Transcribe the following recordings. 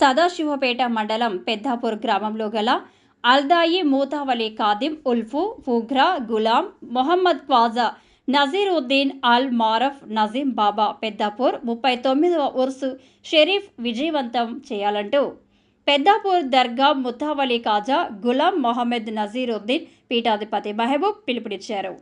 సదాశివపేట మండలం పెద్దాపూర్ గ్రామంలో గల అల్దాయి మూతావలి కాదిం ఉల్ఫు ఫుగ్రా గులాం మొహమ్మద్ ఫాజా నజీరుద్దీన్ అల్ మారఫ్ నజీం బాబా పెద్దాపూర్ ముప్పై తొమ్మిదవ ఉర్సు షరీఫ్ విజయవంతం చేయాలంటూ పెద్దాపూర్ దర్గా ముతావలి కాజా గులాం మొహమ్మద్ నజీరుద్దీన్ పీఠాధిపతి మహబూబ్ పిలుపునిచ్చారు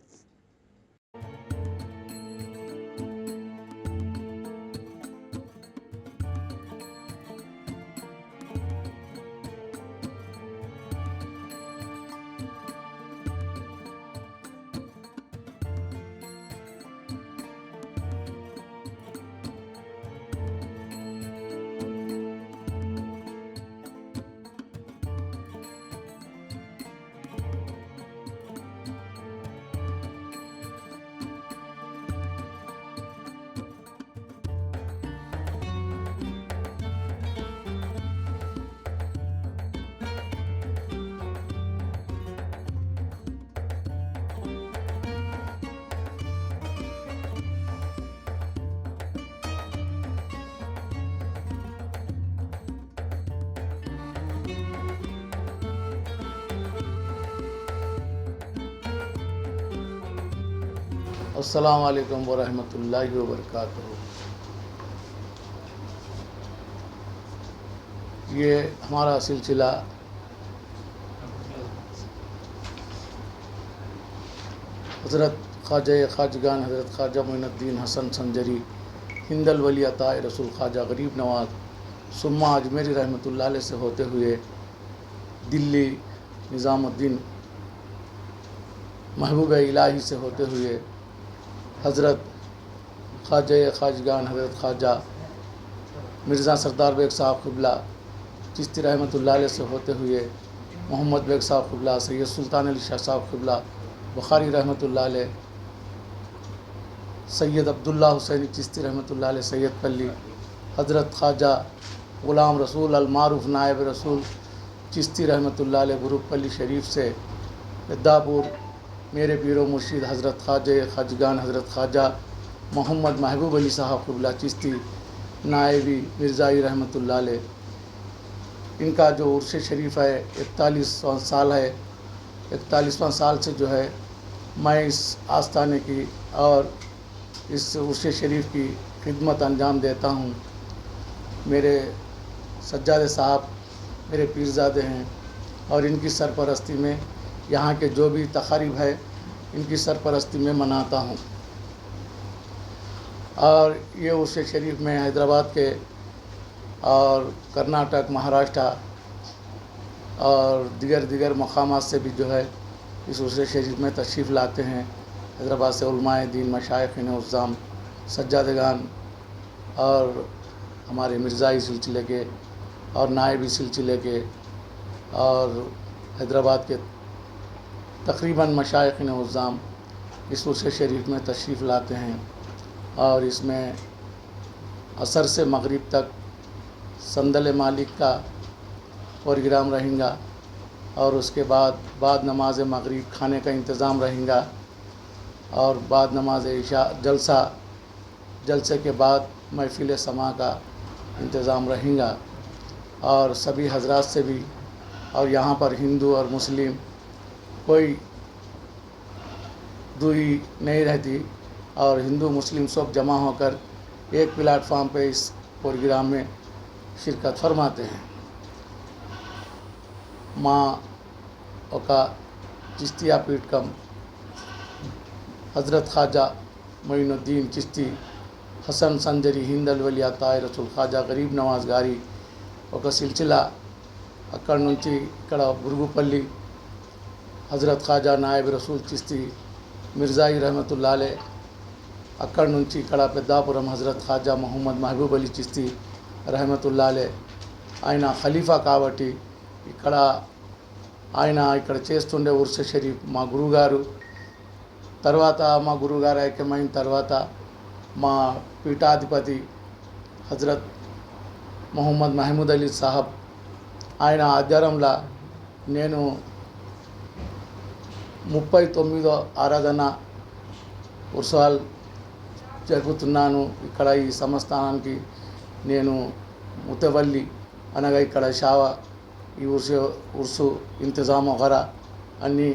السلام علیکم ورحمۃ اللہ وبرکاتہ یہ ہمارا سلسلہ حضرت خواجہ خاجگان حضرت خواجہ معین الدین حسن سنجری ہند الولی رسول خواجہ غریب نواز سما اجمیری رحمۃ اللہ علیہ سے ہوتے ہوئے دلی نظام الدین محبوب الٰہی سے ہوتے ہوئے حضرت خواجہ خواجگان حضرت خواجہ مرزا سردار بیگ صاحب قبلہ چشتی رحمۃ علیہ سے ہوتے ہوئے محمد بیگ صاحب قبلہ سید سلطان علی شاہ صاحب قبلہ بخاری رحمۃ اللہ علیہ سید عبداللہ حسین چستی رحمۃ اللہ علیہ سید پلی حضرت خواجہ غلام رسول المعروف نائب رسول چشتی رحمۃ اللہ علیہ گروپ پلی شریف سے بداپور میرے پیر و مرشید حضرت خواجہ خاجگان حضرت خواجہ محمد محبوب علی صاحب قبلہ چشتی نائبی مرزائی رحمت رحمۃ اللہ علیہ ان کا جو عرش شریف ہے اکتالیسواں سال ہے اکتالیسواں سال سے جو ہے میں اس آستانے کی اور اس عرش شریف کی خدمت انجام دیتا ہوں میرے سجاد صاحب میرے پیرزادے ہیں اور ان کی سرپرستی میں یہاں کے جو بھی تقاریب ہے ان کی سرپرستی میں مناتا ہوں اور یہ اس شریف میں حیدرآباد کے اور کرناٹک مہاراشٹرا اور دیگر دیگر مقامات سے بھی جو ہے اس عرصۂ شریف میں تشریف لاتے ہیں حیدرآباد سے علماء دین مشائقن الزام سجادگان اور ہمارے مرزائی سلسلے کے اور نائبی سلسلے کے اور حیدرآباد کے تقریباً مشائق نظام اس نس شریف میں تشریف لاتے ہیں اور اس میں عصر سے مغرب تک سندل مالک کا پروگرام رہیں گا اور اس کے بعد بعد نماز مغرب کھانے کا انتظام رہیں گا اور بعد نماز عشاء جلسہ جلسے کے بعد محفل سما کا انتظام رہیں گا اور سبھی حضرات سے بھی اور یہاں پر ہندو اور مسلم کوئی دوری نہیں رہتی اور ہندو مسلم سب جمع ہو کر ایک فارم پہ اس پروگرام میں شرکت فرماتے ہیں ماں اوکا چشتیہ پیٹ کم حضرت خواجہ معین الدین چشتی حسن سنجری ہند الولیہ طاہ رسول خواجہ غریب نواز گاری وہ سلسلہ اکڑ نونچی اکڑا برگوپلی హజరత్ ఖాజా నాయబ్ రసూల్ చిస్తి మిర్జాయి రహమతుల్లాలే అక్కడి నుంచి ఇక్కడ పెద్దాపురం హజరత్ ఖాజా మహమ్మద్ మహబూబ్ అలీ చిస్తి రహమతుల్లాలే ఆయన ఖలీఫా కాబట్టి ఇక్కడ ఆయన ఇక్కడ చేస్తుండే ఉర్స షరీఫ్ మా గురువుగారు తర్వాత మా గురువుగారు ఐక్యమైన తర్వాత మా పీఠాధిపతి హజరత్ మొహమ్మద్ మహమూద్ అలీ సాహబ్ ఆయన ఆధ్వర్యంలో నేను ముప్పై తొమ్మిదో ఆరాధన ఉత్సవాలు జరుపుతున్నాను ఇక్కడ ఈ సంస్థానానికి నేను ముతవల్లి అనగా ఇక్కడ షావ ఈ ఉర్సు ఉర్సు ఇంతజాం అన్నీ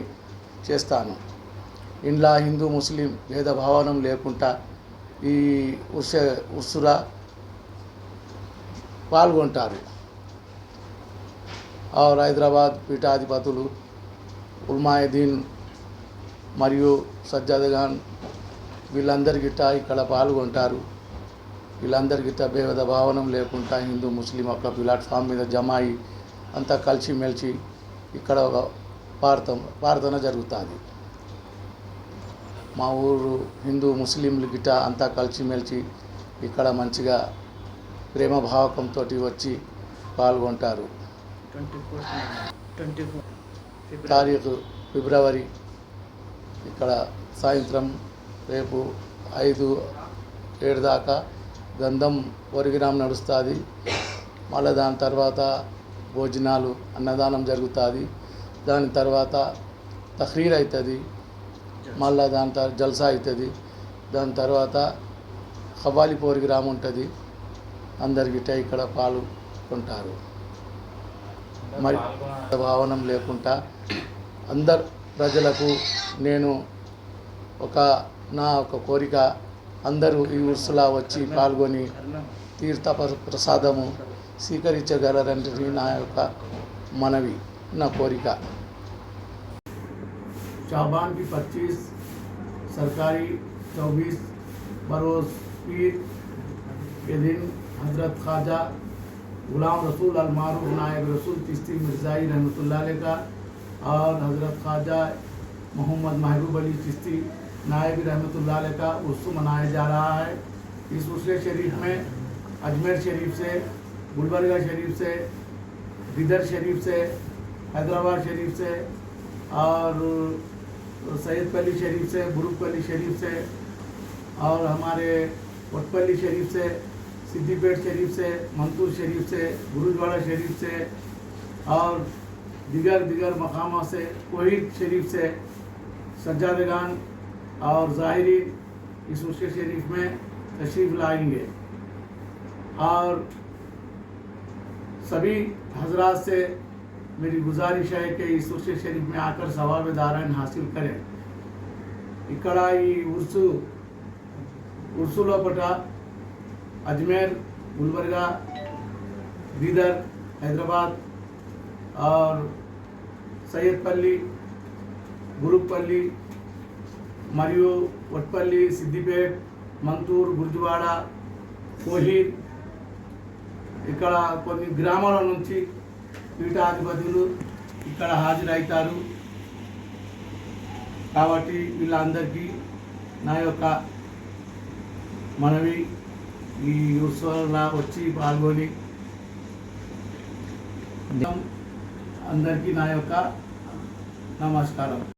చేస్తాను ఇండ్లా హిందూ ముస్లిం భేదభావనం లేకుండా ఈ ఉర్స ఉర్సురా పాల్గొంటారు హైదరాబాద్ పీఠాధిపతులు ఉల్మాయుద్దీన్ మరియు సజ్జాద్ ఖాన్ వీళ్ళందరి గిట్ట ఇక్కడ పాల్గొంటారు వీళ్ళందరి గిట్ట భేద భావనం లేకుండా హిందూ ముస్లిం ఒక ప్లాట్ఫామ్ మీద జమ అయి అంతా కలిసిమెలిసి ఇక్కడ ఒక ప్రార్థన ప్రార్థన జరుగుతుంది మా ఊరు హిందూ ముస్లింలు గిట్ట అంతా కలిసిమెలిసి ఇక్కడ మంచిగా ప్రేమభావకంతో వచ్చి పాల్గొంటారు తారీఖు ఫిబ్రవరి ఇక్కడ సాయంత్రం రేపు ఐదు ఏడు దాకా గంధం వరిగిరామ్ నడుస్తుంది మళ్ళీ దాని తర్వాత భోజనాలు అన్నదానం జరుగుతుంది దాని తర్వాత తహ్రీర్ అవుతుంది మళ్ళీ దాని తర్వాత జల్సా అవుతుంది దాని తర్వాత ఖబాలి పోరిగ్రామ్ ఉంటుంది గిట్ట ఇక్కడ కొంటారు మరి భావనం లేకుండా అందరు ప్రజలకు నేను ఒక నా ఒక కోరిక అందరూ ఈ ఉర్సులా వచ్చి పాల్గొని తీర్థ ప్రసాదము స్వీకరించగలరంటే నా యొక్క మనవి నా కోరిక చాబాన్ కి పచ్చీస్ సర్కారీ చౌబీస్ బరోజ్ పీర్ ఎదిన్ హజరత్ ఖాజా గులాం రసూల్ అల్మారు నాయక్ రసూల్ తిస్తి మిర్జాయి రహమతుల్లాలేకర్ اور حضرت خواجہ محمد محبوب علی چشتی نائب رحمۃ اللہ علیہ کا اصس منایا جا رہا ہے اس شریف میں اجمیر شریف سے گلبرگہ شریف سے بیدر شریف سے حیدرآباد شریف سے اور سید پلی شریف سے بروک پلی شریف سے اور ہمارے وٹ پلی شریف سے صدی پیٹ شریف سے منتور شریف سے گرودوارہ شریف سے اور دیگر دیگر مقاموں سے کوہید شریف سے سجادگان اور ظاہری اس مشکل شریف میں تشریف لائیں گے اور سبھی حضرات سے میری گزارش ہے کہ اس مشکل شریف میں آ کر ثواب دارائن حاصل کریں اکڑھائی ارسو ارسول و پٹا اجمیر گلبرگہ دیدر حیدرآباد और సయ్యద్పల్లి గురుపల్లి మరియు వట్పల్లి సిద్దిపేట్ మంతూర్ గుర్జువాడ కోహీర్ ఇక్కడ కొన్ని గ్రామాల నుంచి పీఠాధిపతులు ఇక్కడ హాజరవుతారు కాబట్టి వీళ్ళందరికీ నా యొక్క మనవి ఈ ఉత్సవాల వచ్చి పాల్గొని ادرکی نکسکار